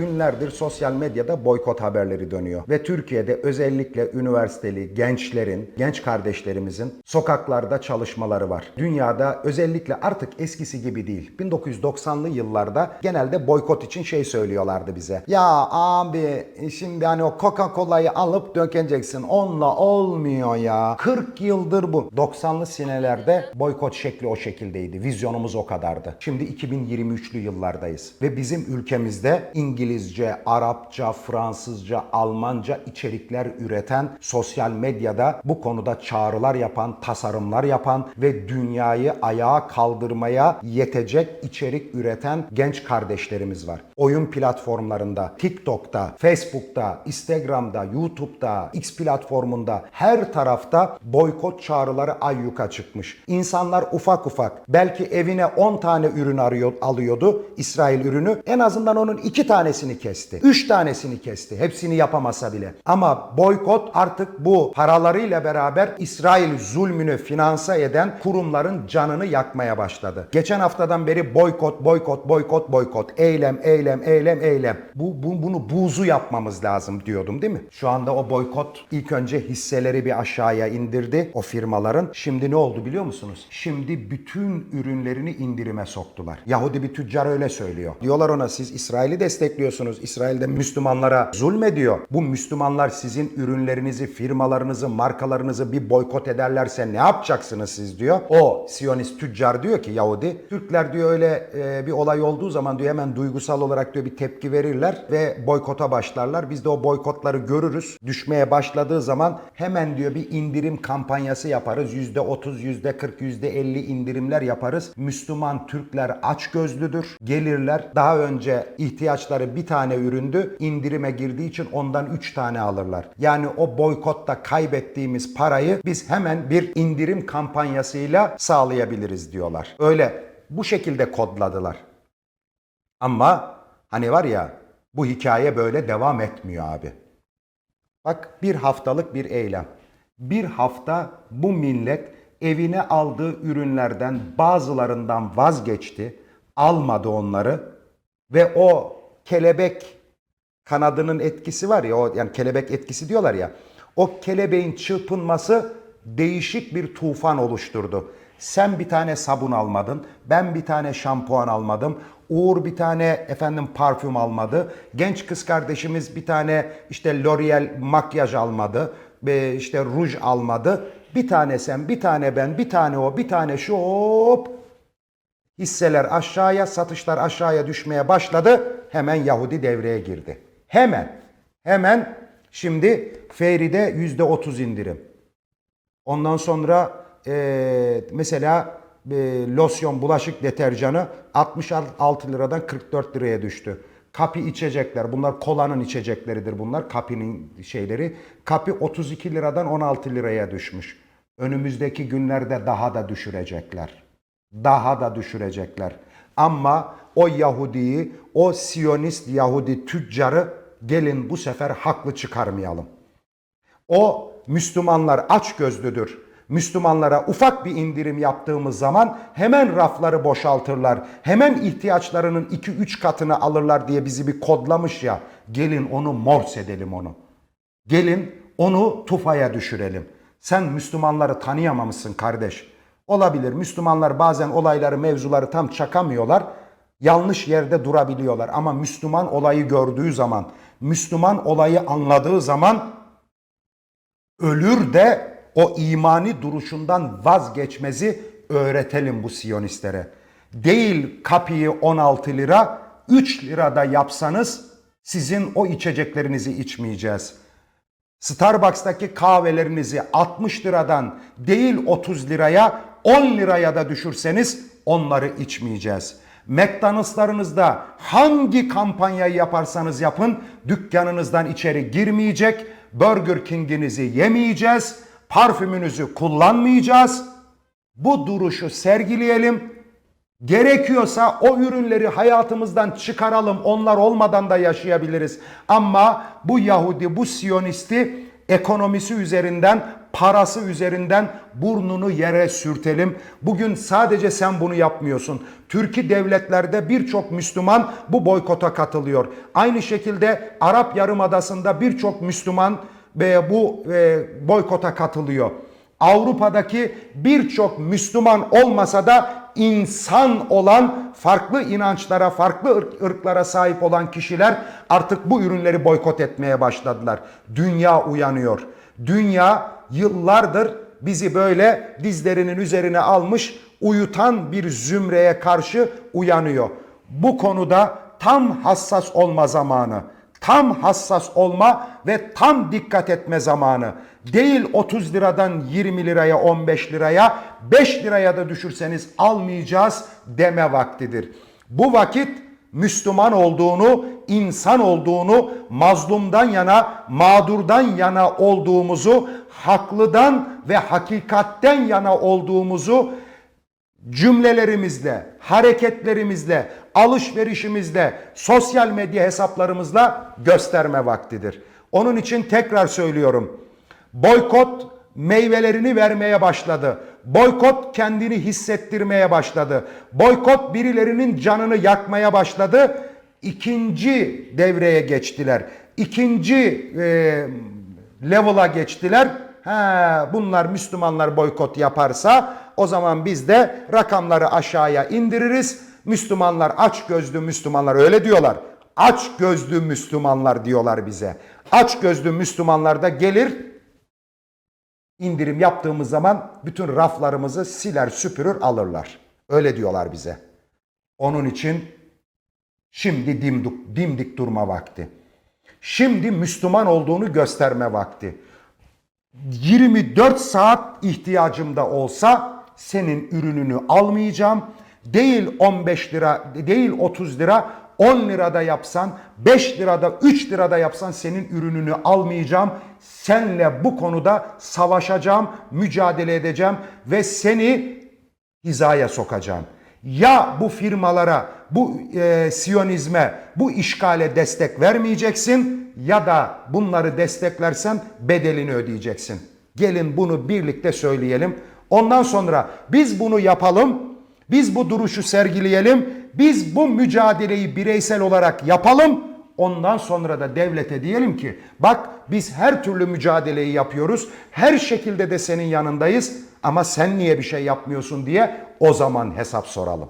günlerdir sosyal medyada boykot haberleri dönüyor. Ve Türkiye'de özellikle üniversiteli gençlerin, genç kardeşlerimizin sokaklarda çalışmaları var. Dünyada özellikle artık eskisi gibi değil. 1990'lı yıllarda genelde boykot için şey söylüyorlardı bize. Ya abi şimdi hani o Coca-Cola'yı alıp dökeceksin. Onunla olmuyor ya. 40 yıldır bu. 90'lı sinelerde boykot şekli o şekildeydi. Vizyonumuz o kadardı. Şimdi 2023'lü yıllardayız. Ve bizim ülkemizde İngilizce, Arapça, Fransızca, Almanca içerikler üreten, sosyal medyada bu konuda çağrılar yapan, tasarımlar yapan ve dünyayı ayağa kaldırmaya yetecek içerik üreten genç kardeşlerimiz var. Oyun platformlarında, TikTok'ta, Facebook'ta, Instagram'da, YouTube'da, X platformunda her tarafta boykot çağrıları ayyuka çıkmış. İnsanlar ufak ufak belki evine 10 tane ürün arıyor, alıyordu İsrail ürünü. En azından onun 2 tanesini kesti. 3 tanesini kesti. Hepsini yapamasa bile. Ama boykot artık bu paralarıyla beraber İsrail zulmünü finanse eden kurumların canını yakmaya başladı. Geçen haftadan beri boykot, boykot, boykot, boykot. Eylem, eylem, eylem, eylem. Bu, bu bunu buzu yapmamız lazım diyordum değil mi? Şu anda o boykot ilk önce hisseleri bir aşağıya indirdi o firmaların. Şimdi ne oldu biliyor musunuz? Şimdi bütün ürünlerini indirime soktular. Yahudi bir tüccar öyle söylüyor. Diyorlar ona siz İsrail'i destekliyorsunuz. İsrail'de Müslümanlara zulmediyor. Bu Müslümanlar sizin ürünlerinizi, firmalarınızı, markalarınızı bir boykot ederlerse ne yapacaksınız siz diyor. O Siyonist tüccar diyor ki Yahudi, Türkler diyor öyle e, bir olay olduğu zaman diyor hemen duygusal olarak diyor bir tepki verirler ve boykota başlarlar. Biz de o boykotları görürüz. Düşmeye başladığı zaman hemen diyor bir indirim kampanyası yaparız. %30, %40, %50 indirimler yaparız. Müslüman Türkler aç gözlüdür. Gelirler. Daha önce ihtiyaçları bir tane üründü. indirime girdiği için ondan 3 tane alırlar. Yani o boykotta kaybettiğimiz parayı biz hemen bir indirim kampanyasıyla sağlayabiliriz diyorlar. Öyle bu şekilde kodladılar. Ama hani var ya bu hikaye böyle devam etmiyor abi. Bak bir haftalık bir eylem. Bir hafta bu millet evine aldığı ürünlerden bazılarından vazgeçti. Almadı onları ve o kelebek kanadının etkisi var ya o yani kelebek etkisi diyorlar ya. O kelebeğin çırpınması değişik bir tufan oluşturdu. Sen bir tane sabun almadın, ben bir tane şampuan almadım, Uğur bir tane efendim parfüm almadı, genç kız kardeşimiz bir tane işte L'Oreal makyaj almadı, işte ruj almadı. Bir tane sen, bir tane ben, bir tane o, bir tane şu hop Hisseler aşağıya, satışlar aşağıya düşmeye başladı. Hemen Yahudi devreye girdi. Hemen. Hemen şimdi Feri'de yüzde otuz indirim. Ondan sonra eee, mesela eee, losyon bulaşık deterjanı 66 liradan 44 liraya düştü. Kapi içecekler. Bunlar kolanın içecekleridir bunlar. Kapi'nin şeyleri. Kapi 32 liradan 16 liraya düşmüş. Önümüzdeki günlerde daha da düşürecekler daha da düşürecekler. Ama o Yahudiyi, o Siyonist Yahudi tüccarı gelin bu sefer haklı çıkarmayalım. O Müslümanlar aç gözlüdür. Müslümanlara ufak bir indirim yaptığımız zaman hemen rafları boşaltırlar. Hemen ihtiyaçlarının 2-3 katını alırlar diye bizi bir kodlamış ya. Gelin onu mors edelim onu. Gelin onu tufaya düşürelim. Sen Müslümanları tanıyamamışsın kardeş. Olabilir. Müslümanlar bazen olayları, mevzuları tam çakamıyorlar. Yanlış yerde durabiliyorlar. Ama Müslüman olayı gördüğü zaman, Müslüman olayı anladığı zaman ölür de o imani duruşundan vazgeçmezi öğretelim bu Siyonistlere. Değil kapıyı 16 lira, 3 lirada yapsanız sizin o içeceklerinizi içmeyeceğiz. Starbucks'taki kahvelerinizi 60 liradan değil 30 liraya 10 liraya da düşürseniz onları içmeyeceğiz. McDonald'slarınızda hangi kampanyayı yaparsanız yapın dükkanınızdan içeri girmeyecek, Burger King'inizi yemeyeceğiz, parfümünüzü kullanmayacağız. Bu duruşu sergileyelim. Gerekiyorsa o ürünleri hayatımızdan çıkaralım. Onlar olmadan da yaşayabiliriz. Ama bu Yahudi, bu Siyonisti ekonomisi üzerinden parası üzerinden burnunu yere sürtelim. Bugün sadece sen bunu yapmıyorsun. Türkiye devletlerde birçok Müslüman bu boykota katılıyor. Aynı şekilde Arap Yarımadası'nda birçok Müslüman bu e, boykota katılıyor. Avrupa'daki birçok Müslüman olmasa da insan olan farklı inançlara, farklı ırk- ırklara sahip olan kişiler artık bu ürünleri boykot etmeye başladılar. Dünya uyanıyor. Dünya yıllardır bizi böyle dizlerinin üzerine almış uyutan bir zümreye karşı uyanıyor. Bu konuda tam hassas olma zamanı tam hassas olma ve tam dikkat etme zamanı. Değil 30 liradan 20 liraya 15 liraya 5 liraya da düşürseniz almayacağız deme vaktidir. Bu vakit Müslüman olduğunu, insan olduğunu, mazlumdan yana, mağdurdan yana olduğumuzu, haklıdan ve hakikatten yana olduğumuzu cümlelerimizle, hareketlerimizle, alışverişimizle, sosyal medya hesaplarımızla gösterme vaktidir. Onun için tekrar söylüyorum. Boykot meyvelerini vermeye başladı. Boykot kendini hissettirmeye başladı. Boykot birilerinin canını yakmaya başladı. İkinci devreye geçtiler. İkinci e, level'a geçtiler. Ha, bunlar Müslümanlar boykot yaparsa o zaman biz de rakamları aşağıya indiririz. Müslümanlar aç gözlü Müslümanlar öyle diyorlar. Aç gözlü Müslümanlar diyorlar bize. Aç gözlü Müslümanlar da gelir indirim yaptığımız zaman bütün raflarımızı siler süpürür alırlar. Öyle diyorlar bize. Onun için şimdi dimdik, dimdik durma vakti. Şimdi Müslüman olduğunu gösterme vakti. 24 saat ihtiyacım da olsa senin ürününü almayacağım. Değil 15 lira, değil 30 lira, 10 lirada yapsan, 5 lirada, 3 lirada yapsan senin ürününü almayacağım. Senle bu konuda savaşacağım, mücadele edeceğim ve seni hizaya sokacağım. Ya bu firmalara, bu e, siyonizme, bu işgale destek vermeyeceksin ya da bunları desteklersen bedelini ödeyeceksin. Gelin bunu birlikte söyleyelim. Ondan sonra biz bunu yapalım, biz bu duruşu sergileyelim, biz bu mücadeleyi bireysel olarak yapalım. Ondan sonra da devlete diyelim ki bak biz her türlü mücadeleyi yapıyoruz. Her şekilde de senin yanındayız ama sen niye bir şey yapmıyorsun diye o zaman hesap soralım.